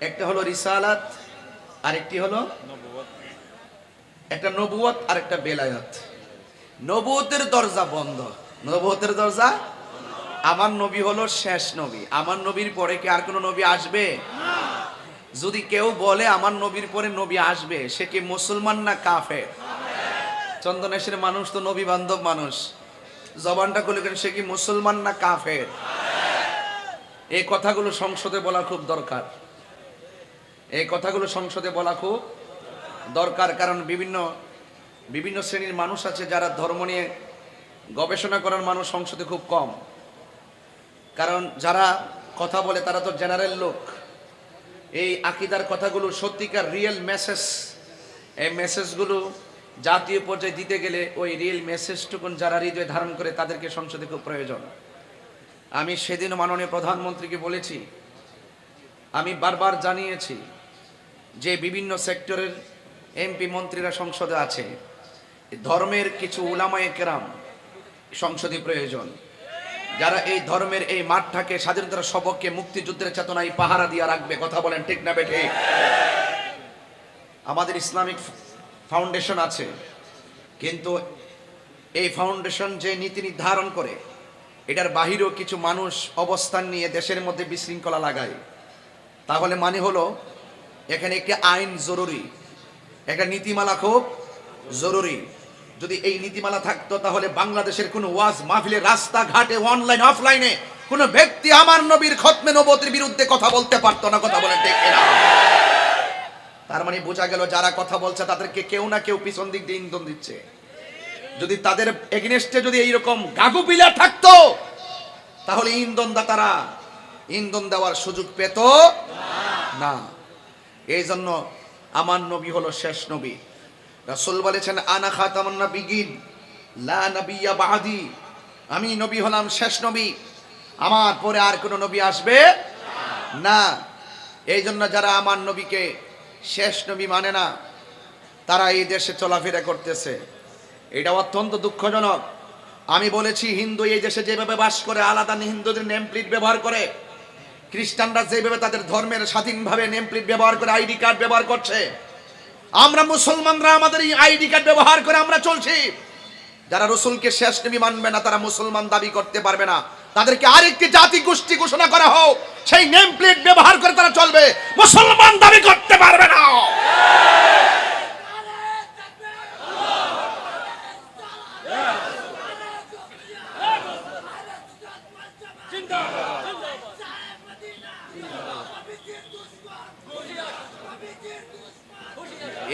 একটা হলো রিসালাত আরেকটি হলো একটা নবুয়ত আর একটা বেলায়ত। নবুয়তের দরজা বন্ধ। নবুয়তের দরজা? আমার নবী হলো শেষ নবী। আমার নবীর পরে কি আর কোনো নবী আসবে? যদি কেউ বলে আমার নবীর পরে নবী আসবে সে কি মুসলমান না কাফের? চন্দনেশের মানুষ তো নবী বান্ধব মানুষ। জবানটা করলে কেন সে কি মুসলমান না কাফের? এই কথাগুলো সংসদে বলা খুব দরকার। এই কথাগুলো সংসদে বলা খুব দরকার, কারণ বিভিন্ন বিভিন্ন শ্রেণির মানুষ আছে যারা ধর্ম নিয়ে গবেষণা করার মানুষ সংসদে খুব কম। কারণ যারা কথা বলে তারা তো জেনারেল লোক। এই আকিদার কথাগুলো সত্যিকার রিয়েল মেসেজ এই মেসেজগুলো জাতীয় পর্যায়ে দিতে গেলে ওই রিয়েল মেসেজটুকুন যারা হৃদয়ে ধারণ করে তাদেরকে সংসদে খুব প্রয়োজন। আমি সেদিন মাননীয় প্রধানমন্ত্রীকে বলেছি, আমি বারবার জানিয়েছি যে বিভিন্ন সেক্টরের এমপি মন্ত্রীরা সংসদে আছে ধর্মের কিছু উলামায়ে কেরাম, সংসদে প্রয়োজন। যারা এই ধর্মের এই মাঠটাকে স্বাধীনতার সবককে মুক্তিযুদ্ধের চেতনায় পাহারা দিয়ে রাখবে, কথা বলেন ঠিক না বেঠে? আমাদের ইসলামিক ফাউন্ডেশন আছে, কিন্তু এই ফাউন্ডেশন যে নীতি নির্ধারণ করে, এটার বাহিরেও কিছু মানুষ অবস্থান নিয়ে দেশের মধ্যে বিশৃঙ্খলা লাগায়। তাহলে মানে হলো এখানে একটি আইন জরুরি। একটা নীতিমালা খুব জরুরি। যদি এই নীতিমালা থাকতো তাহলে বাংলাদেশের কোনো ওয়াজ মাহফিলে রাস্তাঘাটে, অনলাইন, অফলাইনে কোনো ব্যক্তি আমার নবীর খতমে নবতির বিরুদ্ধে কথা বলতে পারতো না, কথা বলে ঠিক না তার মানে বোঝা গেল যারা কথা বলছে তাদেরকে কেউ না কেউ পিছন দিক দিয়ে ইন্ধন দিচ্ছে। যদি তাদের এগনেস্টে যদি এইরকম গাগু পিলার থাকতো, তাহলে ইন্ধন দাতারা ইন্ধন দেওয়ার সুযোগ পেত না। এই জন্য আমার নবী হলো শেষ নবী। রাসুল বলেছেন, আনা খাতামুন নাবিয়িন লা নাবিয়্যা বাদি। আমি নবী হলাম শেষ নবী। আমার পরে আর কোনো নবী আসবে না। এই জন্য যারা আমার নবীকে শেষ নবী মানে না, তারা এই দেশে চলাফেরা করতেছে। এটা অত্যন্ত দুঃখজনক। আমি বলেছি, হিন্দু এই দেশে যেভাবে বাস করে, আলাদা হিন্দুদের নেম প্লেট ব্যবহার করে খ্রিস্টানরা যেভাবে তাদের ধর্মের স্বাধীনভাবে নেম প্লেট ব্যবহার করে আইডি কার্ড ব্যবহার করছে, আমরা মুসলমানরা আমাদের এই আইডি কার্ড ব্যবহার করে আমরা চলছি। যারা রসুলকে শেষ নবী মানবে না, তারা মুসলমান দাবি করতে পারবে না। তাদেরকে আরেকটি জাতি গোষ্ঠী ঘোষণা করা হোক, সেই নেম প্লেট ব্যবহার করে তারা চলবে। মুসলমান দাবি করতে পারবে না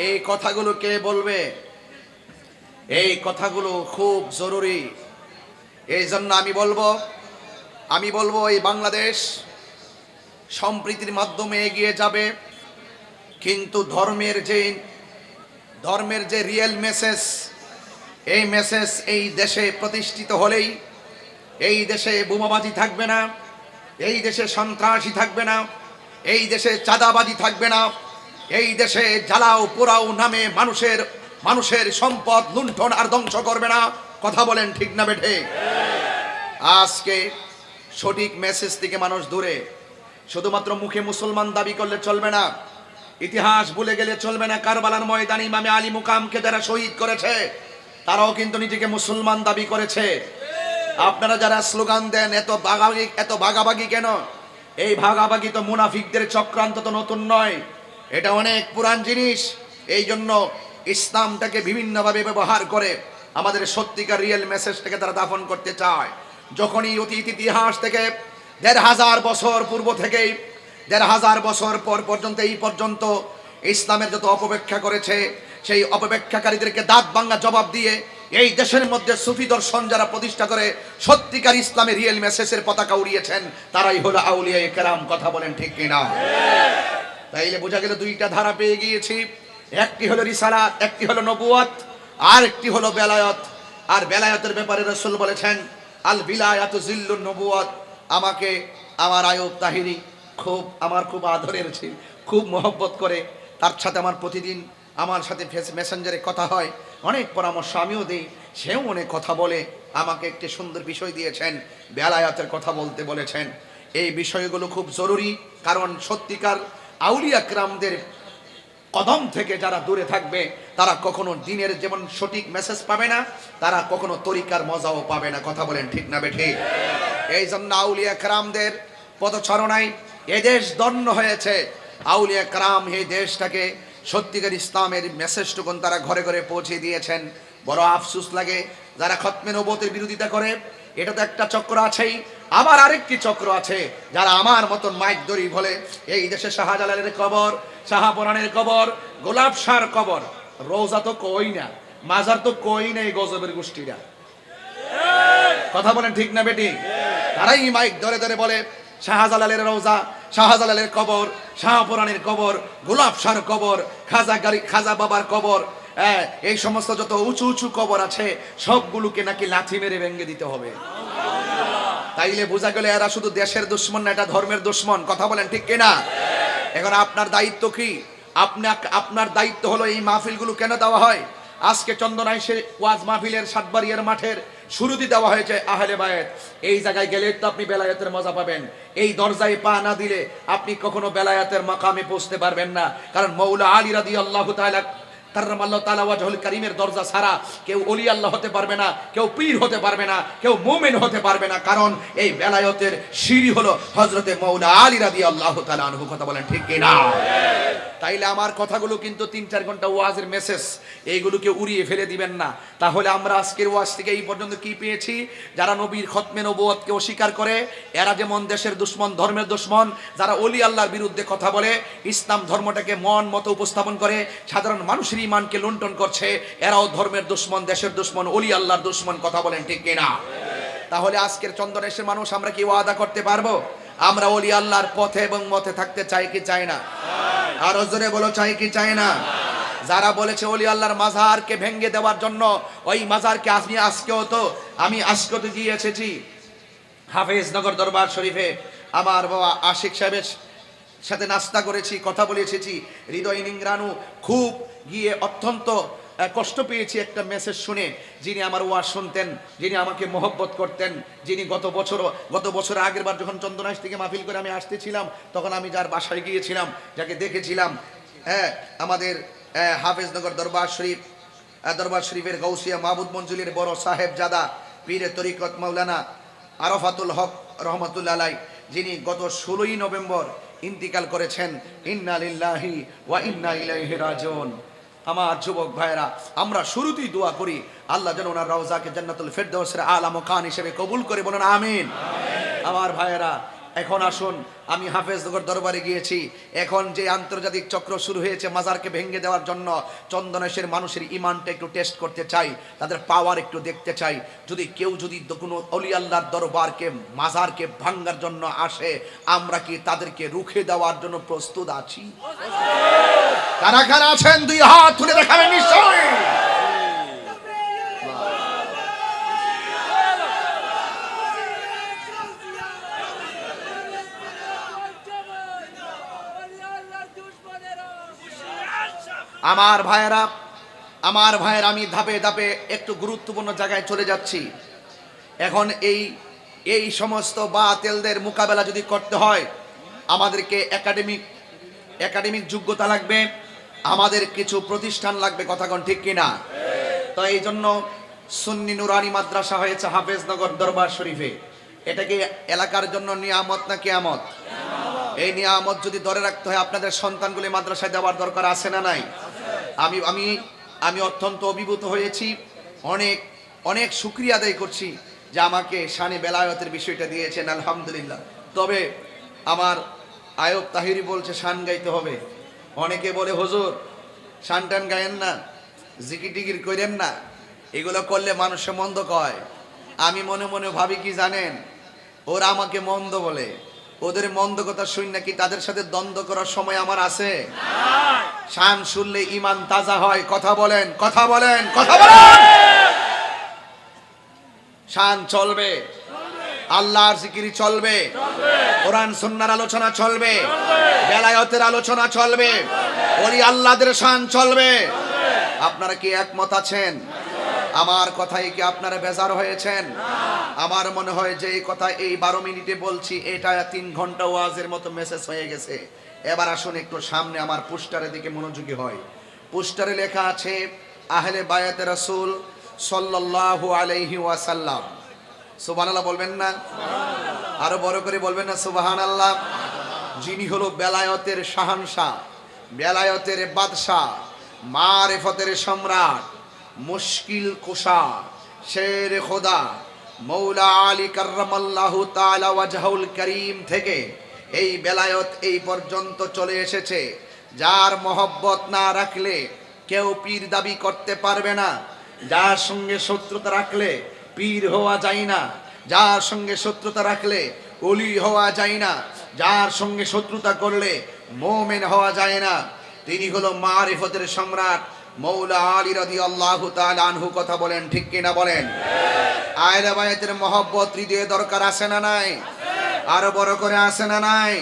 এই কথাগুলো কে বলবে? এই কথাগুলো খুব জরুরি। এই জন্য আমি বলব আমি বলব এই বাংলাদেশ সম্প্রীতির মাধ্যমে এগিয়ে যাবে। কিন্তু ধর্মের যে ধর্মের যে রিয়েল মেসেজ এই মেসেজ এই দেশে প্রতিষ্ঠিত হলেই, এই দেশে বোমাবাজি থাকবে না, এই দেশে সন্ত্রাসী থাকবে না, এই দেশে চাঁদাবাজি থাকবে না। এই দেশে জ্বালাও পোড়াও নামে মানুষের মানুষের সম্পদ লুণ্ঠন আর ধ্বংস করবে না। কথা বলেন ঠিক না বেঠে? আজকে সঠিক মেসেজ থেকে মানুষ দূরে। শুধুমাত্র মুখে মুসলমান দাবি করলে চলবে না। ইতিহাস ভুলে গেলে চলবে না। কারবালার ময়দান ইমামে আলী মুকামকে যারা শহীদ করেছে, তারাও কিন্তু নিজেকে মুসলমান দাবি করেছে। আপনারা যারা স্লোগান দেন, এত ভাগাভাগি এত ভাগাভাগি কেন? এই ভাগাভাগি তো মুনাফিকদের চক্রান্ত তো নতুন নয়। এটা অনেক পুরান জিনিস। এই জন্য ইসলামটাকে বিভিন্নভাবে ব্যবহার করে আমাদের সত্যিকার রিয়েল মেসেজটাকে তারা দাফন করতে চায়। যখনই অতীত ইতিহাস থেকে দেড় হাজার বছর পূর্ব থেকেই, দেড় হাজার বছর পর পর্যন্ত, এই পর্যন্ত ইসলামের যত অপব্যাখ্যা করেছে, সেই অপব্যাখ্যাকারীদেরকে দাঁত ভাঙ্গা জবাব দিয়ে এই দেশের মধ্যে সুফি দর্শন যারা প্রতিষ্ঠা করে, সত্যিকার ইসলামের রিয়েল মেসেজের পতাকা উড়িয়েছেন, তারাই হলো আউলিয়া কেরাম কথা বলেন ঠিক কিনা? তাইলে বোঝা গেল দুইটা ধারা পেয়ে গিয়েছি। একটি হলো রিসালাত, একটি হলো নবুয়ত আর একটি হলো বেলায়ত। আর বেলায়তের ব্যাপারে রসুল বলেছেন, আল বিলায়াত জিল্লুন নবুয়ত। আমাকে, আমার আয়ুব তাহিরি খুব, আমার খুব আদরের ছিল, খুব মহব্বত করে। তার সাথে আমার প্রতিদিন আমার সাথে ফেস, মেসেঞ্জারে কথা হয়। অনেক পরামর্শ আমিও দিই। সেও অনেক কথা বলে, আমাকে একটি সুন্দর বিষয় দিয়েছেন, বেলায়াতের কথা বলতে বলেছেন। এই বিষয়গুলো খুব জরুরি, কারণ সত্যিকার আউলিয়া ক্রামদের কদম থেকে যারা দূরে থাকবে, তারা কখনো দিনের যেমন সঠিক মেসেজ পাবে না, তারা কখনো তরিকার মজাও পাবে না। কথা বলেন ঠিক না বেঠি? এই জন্য আউলিয়া ক্রামদের পদচারণায় এদেশ দন্য হয়েছে। আউলিয়া ক্রাম এই দেশটাকে সত্যিকার ইসলামের মেসেজটুকুন তারা ঘরে ঘরে পৌঁছে দিয়েছেন। বড় আফসুস লাগে যারা খতমে নবতের বিরোধিতা করে। এটা তো একটা চক্র আছেই। আবার আরেকটি চক্র আছে যারা আমার মতন মাইক দড়ি বলে এই দেশে শাহজালালের কবর শাহাপরানের কবর গোলাপ সার কবর। রোজা তো কই না মাজার তো কই না এই গজবের গোষ্ঠীরা। কথা বলেন ঠিক না বেটি? তারাই মাইক ধরে ধরে বলে শাহজালালের রোজা শাহজালালের কবর শাহপুরানের কবর গোলাপ সার কবর খাজা গাড়ি খাজা বাবার কবর। হ্যাঁ, এই সমস্ত যত উঁচু উঁচু কবর আছে সবগুলোকে নাকি লাথি মেরে ভেঙে দিতে হবে। তাইলে বোঝা গেল এরা শুধু দেশের দুশ্মন না, এটা ধর্মের দুশ্মন। কথা বলেন ঠিক কিনা? এখন আপনার দায়িত্ব কি? আপনার আপনার দায়িত্ব হলো এই মাহফিলগুলো কেন দেওয়া হয়? আজকে চন্দনাইশে ওয়াজ মাহফিলের সাতবাড়িয়ার মাঠের শুরুতে দেওয়া হয়েছে আহলে বায়েত। এই জায়গায় গেলে তো আপনি বেলায়েতের মজা পাবেন। এই দরজায় পা না দিলে আপনি কখনো বেলায়েতের মাকামে পৌঁছতে পারবেন না। কারণ মৌলা আলী রাদি আল্লাহ তাআলা কাররাম আল্লাহ তাআলা ওয়াজহুল কারীমের দরজা ছাড়া কেউ ওলি আল্লাহ হতে পারবে না, কেউ পীর হতে পারবে না, কেউ মুমিন হতে পারবে না। কারণ এই বেলায়েতের সিঁড়ি হলো হযরতে মৌলা আলী রাদিয়াল্লাহু তাআলা আনহু। কথা বলেন ঠিক কি না তাইলে আমার কথাগুলো কিন্তু তিন চার ঘণ্টা ওয়াজের মেসেজ এইগুলোকে উড়িয়ে ফেলে দিবেন না। তাহলে আমরা আজকের ওয়াজ থেকে এই পর্যন্ত কি পেয়েছি? যারা নবীর খতমে নবুয়তকে অস্বীকার করে, এরা যেমন দেশের দুশ্মন, ধর্মের দুশ্মন, যারা অলি আল্লাহর বিরুদ্ধে কথা বলে, ইসলাম ধর্মটাকে মন মতো উপস্থাপন করে, সাধারণ মানুষের ইমানকে লুণ্ঠন করছে, এরাও ধর্মের দুশ্মন, দেশের দুশ্মন অলি আল্লাহর দুশ্মন, কথা বলেন ঠিক কিনা? তাহলে আজকের চন্দনেশের মানুষ আমরা কি ওয়াদা করতে পারব? আমরা অলি আল্লাহর পথে এবং মতে থাকতে চাই কি চাই না? আরও জোরে বলো, চাই কি চাই না? যারা বলেছে অলি আল্লাহর মাজারকে ভেঙ্গে দেওয়ার জন্য, ওই মাজারকে আমি আজকেও তো, আমি আজকেও তো গিয়ে এসেছি হাফেজনগর দরবার শরীফে আমার বাবা আশিক সাহেবের সাথে নাস্তা করেছি, কথা বলে এসেছি হৃদয় নিংরানু খুব গিয়ে অত্যন্ত কষ্ট পেয়েছি একটা মেসেজ শুনে। যিনি আমার ওয়াজ শুনতেন, যিনি আমাকে মহব্বত করতেন, যিনি গত বছর গত বছর আগের বার যখন চন্দনাইশ থেকে মাহফিল করে আমি আসতেছিলাম, তখন আমি যার বাসায় গিয়েছিলাম, যাকে দেখেছিলাম হ্যাঁ আমাদের হাফেজনগর দরবার শরীফ দরবার শরীফের গৌসিয়া মাহবুদ মঞ্জুলির বড় সাহেব জাদা পীরে তরিকত মৌলানা আরফাতুল হক রহমতুল্লাহ যিনি গত ষোলোই নভেম্বর ইন্তিকাল করেছেন, ইন্না লিল্লাহি ওয়া ইন্না ইলাইহি রাজিউন। আমার যুবক ভাইরা আমরা শুরুতেই দোয়া করি, আল্লাহ যেন ওনার রওজাকে জান্নাতুল ফেরদৌসের আলাম খান হিসেবে কবুল করে বলেন, আমিন। আমার ভাইয়েরা এখন আসুন, আমি হাফেজনগর দরবারে গিয়েছি। এখন যে আন্তর্জাতিক চক্র শুরু হয়েছে মাজারকে ভেঙে দেওয়ার জন্য চন্দনেশের মানুষের ইমানটা একটু টেস্ট করতে চাই, তাদের পাওয়ার একটু দেখতে চাই। যদি কেউ, যদি কোনো অলি আল্লাহর দরবারকে, মাজারকে ভাঙ্গার জন্য আসে, আমরা কি তাদেরকে রুখে দেওয়ার জন্য প্রস্তুত আছি? কারা কারা আছেন? দুই হাত তুলে দেখাবেন নিশ্চয় আমার ভাইয়েরা, আমার ভাইয়ের, আমি ধাপে ধাপে একটু গুরুত্বপূর্ণ জায়গায় চলে যাচ্ছি। এখন এই এই সমস্ত বাতেলদের মোকাবেলা যদি করতে হয়, আমাদেরকে একাডেমিক একাডেমিক যোগ্যতা লাগবে, আমাদের কিছু প্রতিষ্ঠান লাগবে কথাগণ ঠিক কিনা? তো এই জন্য সুন্নি নুরানি মাদ্রাসা হয়েছে হাফেজনগর দরবার শরীফে। এটাকে এলাকার জন্য নিয়ামত না কিয়ামত? এই নিয়ামত যদি ধরে রাখতে হয়, আপনাদের সন্তানগুলি মাদ্রাসায় দেওয়ার দরকার আছে না নাই? আমি আমি আমি অত্যন্ত অভিভূত হয়েছি। অনেক অনেক শুক্রিয়া আদায় করছি যে আমাকে শানে বেলায়তের বিষয়টা দিয়েছেন, আলহামদুলিল্লাহ। তবে আমার আয়ব তাহিরি বলছে, শান গাইতে হবে। অনেকে বলে, হজুর শান টান গায়েন না, জিকির টিকির করেন না। এগুলো করলে মানুষে মন্দ কয়। আমি মনে মনে ভাবি কি জানেন, ওরা আমাকে মন্দ বলে। ওদের মন্দ কথা শুন নাকি তাদের সাথে দ্বন্দ্ব করার সময় আমার আছে। শান শুনলে ইমান তাজা হয় কথা বলেন কথা বলেন কথা বলেন। শান চলবে। আল্লাহর জিকিরি চলবে। কোরআন সুন্নার আলোচনা চলবে। বেলায়তের আলোচনা চলবে। ওলি আল্লাহদের শান চলবে। আপনারা কি একমত আছেন? আমার কথাই কি আপনারা বেজার হয়েছেন? আমার মনে হয় যে এই কথা এই বারো মিনিটে বলছি, এটা তিন ঘণ্টা ওয়াজের মতো মেসেজ হয়ে গেছে। এবার আসুন একটু সামনে, আমার পোস্টারের দিকে মনোযোগী হয়। পোস্টারে লেখা আছে, আহলে বায়াত রাসূল সাল্লাল্লাহু আলাইহি ওয়াসাল্লাম। সুবহানাল্লাহ বলবেন না? আরও বড় করে বলবেন না, সুবহানাল্লাহ? যিনি হলো বেলায়তের শাহানশাহ, বেলায়তের বাদশাহ, মারেফতের সম্রাট, মুশকিল কোষা শের খোদা মৌলা আলী কার্রামাল্লাহু তাআলা ওয়াজহুল করিম থেকে এই বেলায়ত এই পর্যন্ত চলে এসেছে। যার মহব্বত না রাখলে কেউ পীর দাবি করতে পারবে না। যার সঙ্গে শত্রুতা রাখলে পীর হওয়া যায় না। যার সঙ্গে শত্রুতা রাখলে অলি হওয়া যায় না। যার সঙ্গে শত্রুতা করলে মোমেন হওয়া যায় না। তিনি হলো মারিফতের সম্রাট মৌলা আলী রাদি আল্লাহ আনহু কথা বলেন, ঠিক কিনা বলেন? আয়লা বায়াতের মহব্বত হৃদয়ে দরকার আছে না নাই? আরও বড় করে আছে না নাই?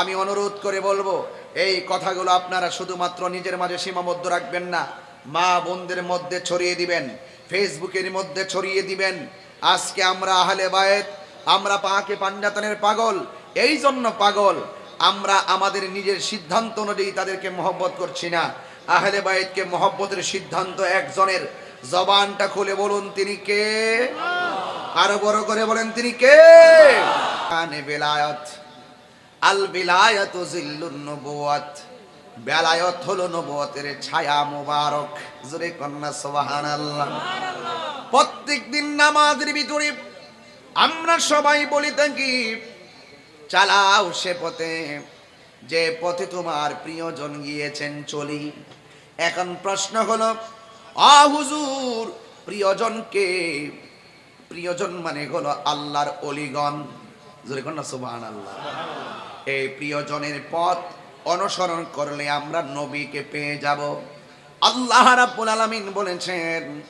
আমি অনুরোধ করে বলব, এই কথাগুলো আপনারা শুধুমাত্র নিজের মাঝে সীমাবদ্ধ রাখবেন না, মা বোনদের মধ্যে ছড়িয়ে দিবেন, ফেসবুকের মধ্যে ছড়িয়ে দিবেন। আজকে আমরা আহলে বায়েত, আমরা পাকে পাঞ্জাতনের পাগল এই জন্য পাগল, আমরা আমাদের নিজের সিদ্ধান্ত অনুযায়ী তাদেরকে মহব্বত করছি না। আহলে বায়েতকে মহব্বতের সিদ্ধান্ত একজনের। জবানটা খুলে বলুন, তিনি কে? আরও বড় করে বলেন, তিনি কে? বেলায়ত। আল বিলায়াত জিল্লুন নবুয়াত বেলায়ত হলো নবুয়তের ছায়া মোবারক। জোরে কন্যা, সুবহানাল্লাহ। প্রত্যেক দিন নামাজের ভিতরে আমরা সবাই বলি থাকি চালাও সে পথে। যে পথে তোমার প্রিয়জন গিয়েছেন, চলি। এখন প্রশ্ন হলো, আ হুজুর, প্রিয়জনকে, প্রিয়জন মানে হলো আল্লাহর অলিগণ। জোরে কন্যা সুবহানাল্লাহ। এই প্রিয়জনের পথ অনুসরণ করলে আমরা নবীকে পেয়ে যাব। আল্লাহ রাব্বুল আলামিন বলেছেন,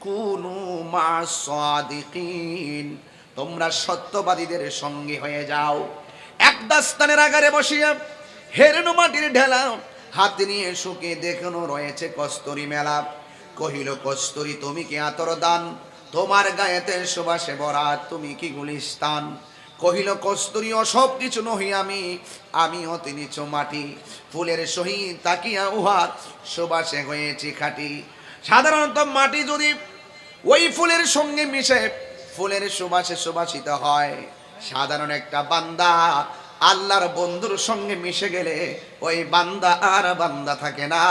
কুনু মা সাদিকিন। তোমরা সত্যবাদীদের সঙ্গে হয়ে যাও। এক দাস্তানের আগারে বসিয়া হেরেনো মাটির ঢেলা, হাতে নিয়ে শুকে দেখানো রয়েছে কস্তরি মেলা। কহিল, কস্তরি, তুমি কি আতর দান? তোমার গায়েতে সুবাসে ভরা তুমি কি গুলিস্তান? কহিল, কস্তুরী সব কিছু নহি আমি, আমিও তিনি মাটি। ফুলের সহিত তাকিয়া উহার সুবাসে হয়েছি খাটি। সাধারণত মাটি যদি ওই ফুলের সঙ্গে মিশে, ফুলের সুবাসে সুবাসিত হয়। সাধারণ একটা বান্দা, আল্লাহর বন্ধুর সঙ্গে মিশে গেলে ওই বান্দা আর বান্দা থাকে না।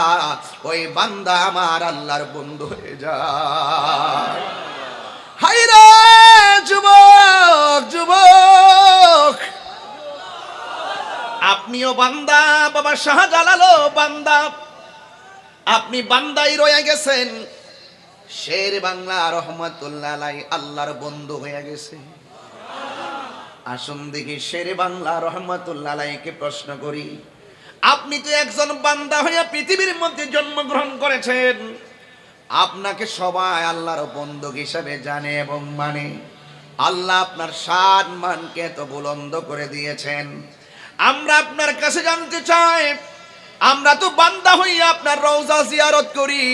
ওই বান্দা আমার আল্লাহর বন্ধু হয়ে যায়। হাইরে যুবক যুবক! আপনিও বান্দা, বাবা শাহজালালও বান্দা। আপনি বান্দাই রয়ে গেছেন। শের বাংলা রহমতুল্লাহ আল্লাহর বন্ধু হয়ে গেছে। আসুন দেখি শের বাংলা রহমতুল্লাহ প্রশ্ন করি। আপনি তো একজন বান্দা হইয়া পৃথিবীর মধ্যে জন্মগ্রহণ করেছেন। আপনাকে সবাই আল্লাহর বন্ধু হিসাবে জানে এবং মানে। আল্লাহ আপনার সাত মানকে এত বুলন্দ করে দিয়েছেন। আমরা আপনার কাছে জানতে চাই, আমরা তো বান্দা হইয়া আপনার রওজা জিয়ারত করি।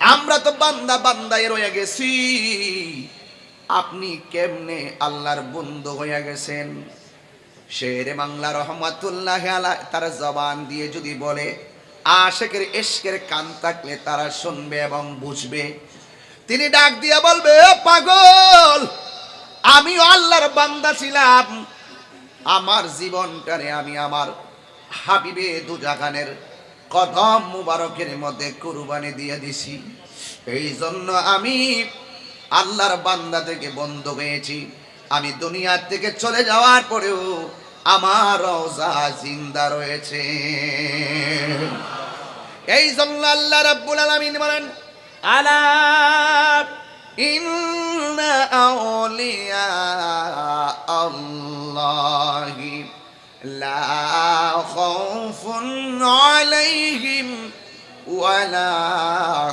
আমরা তো বান্দা বান্দায় রয়ে গেছি। আপনি কেমনে আল্লাহর বন্ধু হইয়া গেছেন? শের বাংলা রহমাতুল্লাহ আলা, তার জবান দিয়ে যদি বলে, আশেকের এশকের কান থাকলে তারা শুনবে এবং বুঝবে। তিনি ডাক দিয়া বলবে পাগল, আমিও আল্লাহর বান্দা ছিলাম। আমার জীবনটারে আমি আমার হাবিবে দুজাগানের কদম মুবারকের মধ্যে কুরবানি দিয়ে দিছি। এই জন্য আমি আল্লাহর বান্দা থেকে বন্ধ হয়েছি। আমি দুনিয়ার থেকে চলে যাওয়ার পরেও আমার রওজা জিন্দা রয়েছে। এই জন্য আল্লাহ রাব্বুল আলামিন বলেন, আলা ইন্না আউলিয়া আল্লাহি লা খাউফুন আলাইহিম ওয়ালা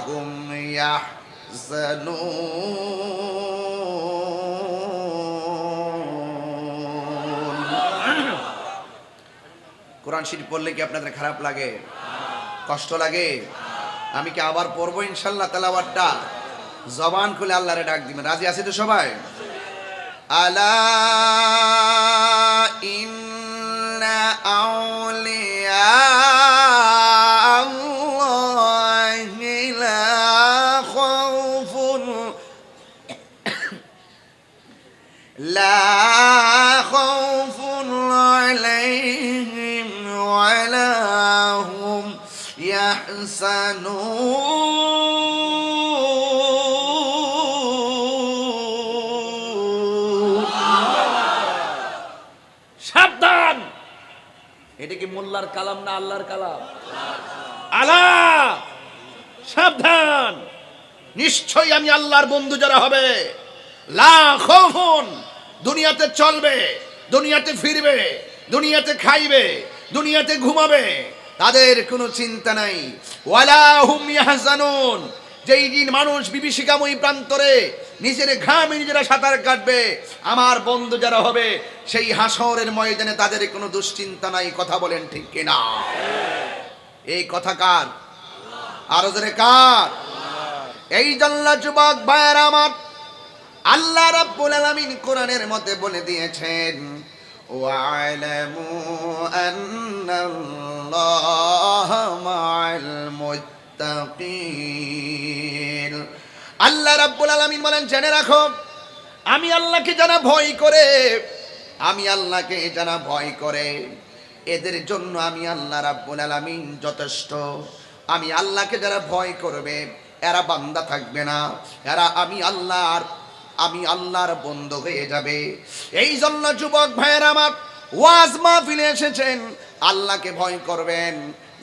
হুম ইয়াহজানুন কোরআন শরীফ পড়লে কি আপনাদের খারাপ লাগে? কষ্ট লাগে? আমি কি আবার পড়ব ইনশাল্লাহ তেলাওয়াতটা? জবান খুলে আল্লাহরে ডাক দিবেন। রাজি আছে তো সবাই? আলা সাবধান। এটা কি মোল্লার কালাম না আল্লাহর কালাম? আলা সাবধান। নিশ্চয়ই আমি আল্লাহর বন্ধু যারা হবে। লাখন দুনিয়াতে চলবে দুনিয়াতে ফিরবে দুনিয়াতে খাইবে দুনিয়াতে ঘুমাবে। তাদের কোনো চিন্তা নাই। ওয়ালা হুম ইয়াহজানুন। যেই দিন মানুষ বিভীষিকাময়ী প্রান্তরে নিজের ঘামে নিজেরা সাঁতার কাটবে, আমার বন্ধু যারা হবে, সেই হাসরের ময়দানে তাদের কোনো দুশ্চিন্তা নাই, কথা বলেন ঠিক কিনা? এই কথা কার? আরও জোরে কার? এই জন্য যুবক ভাইয়ের আমার আল্লাহ রাব্বুল আলামিন কোরআনের মধ্যে বলে দিয়েছেন ওয়ালামু আন্নাল্লাহা মাআল মুত্তাকিন আল্লাহ রাব্বুল আলামিন বলেন, জেনে রাখো, আমি আল্লাহকে যারা ভয় করে, আমি আল্লাহকে যারা ভয় করে, এদের জন্য আমি আল্লাহ রাব্বুল আলামিন যথেষ্ট। আমি আল্লাহকে যারা ভয় করবে, এরা বান্দা থাকবে না। এরা আমি আল্লাহর আমি আল্লাহর বন্ধ হয়ে যাবে। এই জন্য যুবক ভাইয়ের আমার ওয়াজ মাহফিলে এসেছেন। আল্লাহকে ভয় করবেন।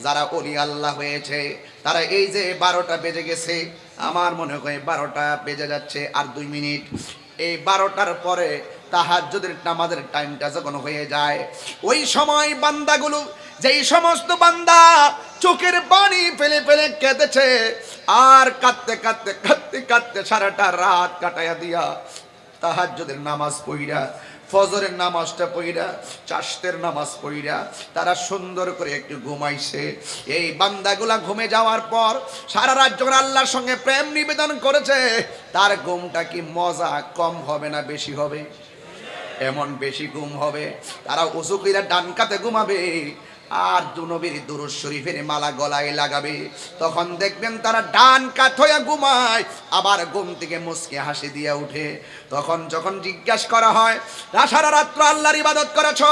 যারা অলি আল্লাহ হয়েছে, তারা এই যে বারোটা বেজে গেছে, আমার মনে হয় বারোটা বেজে যাচ্ছে আর দুই মিনিট। এই বারোটার পরে তাহার তাহাজ্জুদের নামাজের টাইমটা যখন হয়ে যায়, ওই সময় বান্দাগুলো, যেই সমস্ত বান্দা চোখের পানি ফেলে ফেলে কেঁদেছে, আর কাঁদতে কাঁদতে কাঁদতে কাঁদতে সারাটা রাত কাটাইয়া দিয়া তাহার তাহাজ্জুদের নামাজ পড়িরা ফজরের নামাজটা পড়িরা চাষতের নামাজ পড়িরা তারা সুন্দর করে একটু ঘুমাইছে। এই বান্দাগুলা ঘুমে যাওয়ার পর সারা রাত যখন আল্লাহর সঙ্গে প্রেম নিবেদন করেছে, তার ঘুমটা কি মজা কম হবে না বেশি হবে? এমন বেশি ঘুম হবে। তারা উঁচু কইরা ডান কাতে ঘুমাবে আর দুনবীর দুরুজ শরীফের মালা গলায় লাগাবে। তখন দেখবেন তারা ডান কাত হইয়া ঘুমায়, আবার ঘুম থেকে মুসকে হাসি দিয়ে উঠে। তখন যখন জিজ্ঞাসা করা হয় "রা সারা রাত্র আল্লাহর ইবাদত করেছ?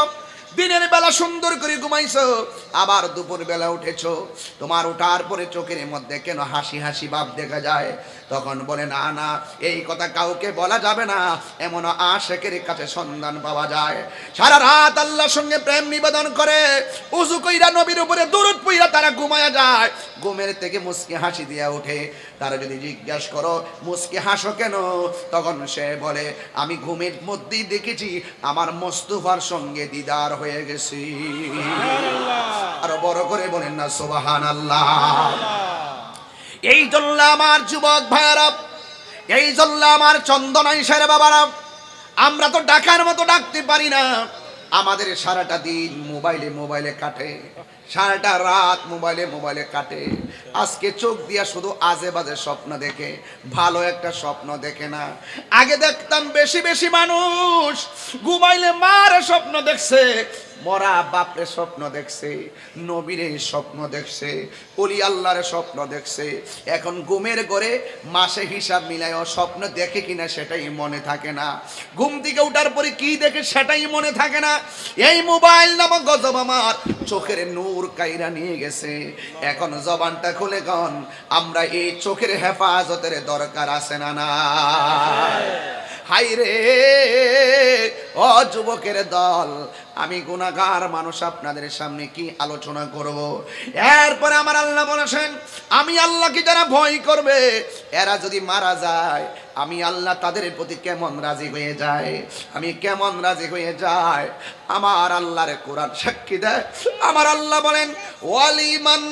দিনের বেলা সুন্দর করে ঘুমাইছো, আবার দুপুর বেলা উঠেছো। তোমার ওঠার পরে চোখের মধ্যে কেন হাসি হাসি ভাব দেখা যায়? তখন বলে, না না, এই কথা কাউকে বলা যাবে না। এমন আশেকের কাছে সন্ধান পাওয়া যায়। সারা রাত আল্লাহর সঙ্গে প্রেম নিবেদন করে, উজু কইরা নবীর উপরে দূরত পইরা তারা ঘুমায়া যায়। ঘুমের থেকে মুসকে হাসি দিয়া ওঠে তারা যদি জিজ্ঞাসা করো মুসকে হাসো কেন? তখন সে বলে আমি ঘুমের মধ্যেই দেখেছি আমার মোস্তফার সঙ্গে দিদার হয়ে গেছি। আরও বড় করে বলেন না সোবাহান আল্লাহ এই জন্য আমার যুবক ভাইয়ারা এই জন্য আমার চন্দনাই সের বাবারা আমরা তো ডাকার মতো ডাকতে পারি না। আমাদের সারাটা দিন মোবাইলে মোবাইলে কাটে। সারাটা রাত মোবাইলে মোবাইলে কাটে। আজকে চোখ দিয়া শুধু আজে বাজে স্বপ্ন দেখে, ভালো একটা স্বপ্ন দেখে না। আগে দেখতাম বেশি বেশি মানুষ, ঘুমাইলে মারে স্বপ্ন দেখছে, মরা বাপরে স্বপ্ন দেখছে, নবীরে স্বপ্ন দেখছে, অলি আল্লাহরে স্বপ্ন দেখছে। এখন ঘুমের ঘরে মাসে হিসাব মিলায় স্বপ্ন দেখে কিনা সেটাই মনে থাকে না। ঘুম থেকে উঠার পরে কি দেখে সেটাই মনে থাকে না। এই মোবাইল নামক গজব আমার চোখের নূর কাইরা নিয়ে গেছে। এখন জবানটা খুলে গন আমরা এই চোখের হেফাজতের দরকার আছে না না? হাই রে ও যুবকের দল আমি গুণাগার মানুষ, আপনাদের সামনে কি আলোচনা করব? এরপরে আমার আল্লাহ বলেছেন, আমি আল্লাহকে যারা ভয় করবে, এরা যদি মারা যায়, আমি আল্লাহ তাদের প্রতি কেমন রাজি হয়ে যায়? আমি কেমন রাজি হয়ে যায় আমার আল্লাহর কোরআন সাক্ষী দেয়। আমার আল্লাহ বলেন, ওয়ালিমান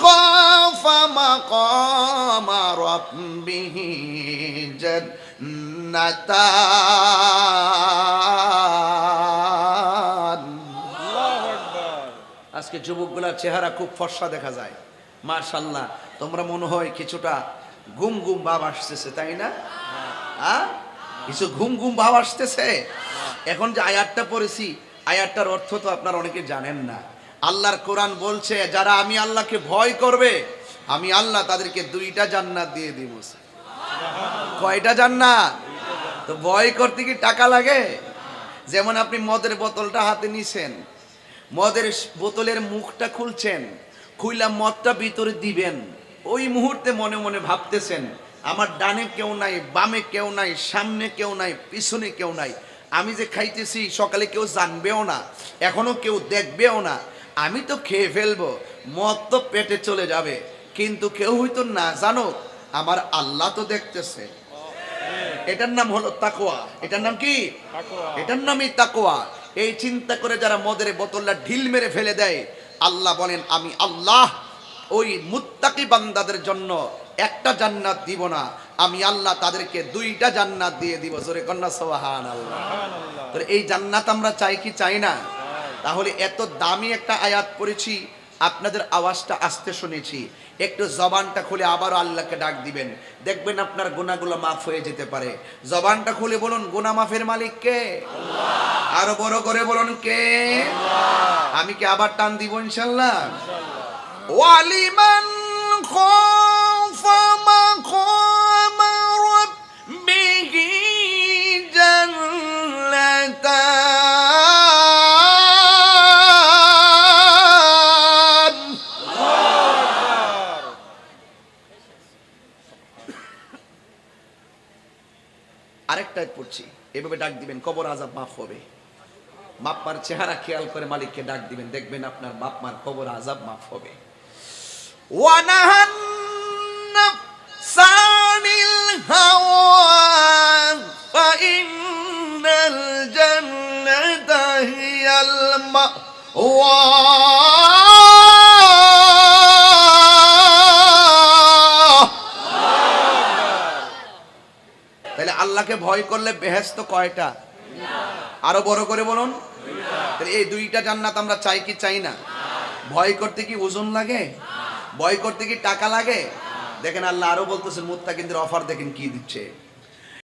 খাফা মাকামা রাব্বিহি জান্নাতান আজকে যুবকগুলার চেহারা খুব ফর্সা দেখা যায়। মার্শাল্লাহ তোমরা মনে হয় কিছুটা ঘুম ঘুম ভাব আসতেছে, তাই না? হ্যাঁ কিছু ঘুম ঘুম ভাব আসতেছে? এখন যে আয়াতটা পড়েছি, আয়াতটার অর্থ তো আপনারা অনেকে জানেন না। আল্লাহর কোরআন বলছে, যারা আমি আল্লাহকে ভয় করবে, আমি আল্লাহ তাদেরকে দুইটা জান্নাত দিয়ে দিব। কয়টা জান্নাত? তো ভয় করতে কি টাকা লাগে? যেমন আপনি মদের বোতলটা হাতে নিছেন মদের বোতলের মুখটা খুলছেন খুইলা মদটা ভিতরে দিবেন। ওই মুহূর্তে মনে মনে ভাবতেছেন আমার ডানে কেউ নাই বামে কেউ নাই সামনে কেউ নাই পিছনে কেউ নাই। আমি যে খাইতেছি সকালে কেউ জানবেও না এখনও কেউ দেখবেও না। আমি তো খেয়ে ফেলব মদ তো পেটে চলে যাবে কিন্তু কেউ হয়তো না জানো আমার আল্লাহ তো দেখতেছে। এটার নাম হলো তাকোয়া এটার নাম কি? এটার নামই তাকোয়া এই চিন্তা করে যারা মদের বোতলটা ঢিল মেরে ফেলে দেয় আল্লাহ বলেন আমি আল্লাহ ওই মুত্তাকি বান্দাদের জন্য একটা জান্নাত দিব না। আমি আল্লাহ তাদেরকে দুইটা জান্নাত দিয়ে দিব। জোরে কন্যা সোহান আল্লাহ এই জান্নাত আমরা চাই কি চাই না? তাহলে এত দামি একটা আয়াত পড়েছি আপনাদের আওয়াজটা আসতে শুনেছি। একটু জবানটা খুলে আবারও আল্লাহকে ডাক দিবেন। দেখবেন আপনার গুণাগুলো মাফ হয়ে যেতে পারে। জবানটা খুলে বলুন গুণা মাফের মালিক কে? আরও বড় করে বলুন কে? আমি কি আবার টান দিব ইনশাল্লাহ? ওয়ালিমান খাফা রাব্বিহি এভাবে ডাক দিবেন, কবর আজাব মাফ হবে। বাপমার চেহারা খেয়াল করে মালিককে ডাক দিবেন, দেখবেন আপনার বাপমার কবর আজাব মাফ হবে। ওয়ানাহান আল্লাহকে ভয় করলে বেহেস্ত কয়টা? আরও বড় করে বলুন। এই দুইটা জান্নাত আমরা চাই কি চাই না? ভয় করতে কি ওজন লাগে? ভয় করতে কি টাকা লাগে? দেখেন আল্লাহ আরও বলতেছেন, মুত্তাকিনদের অফার দেখেন কি দিচ্ছে।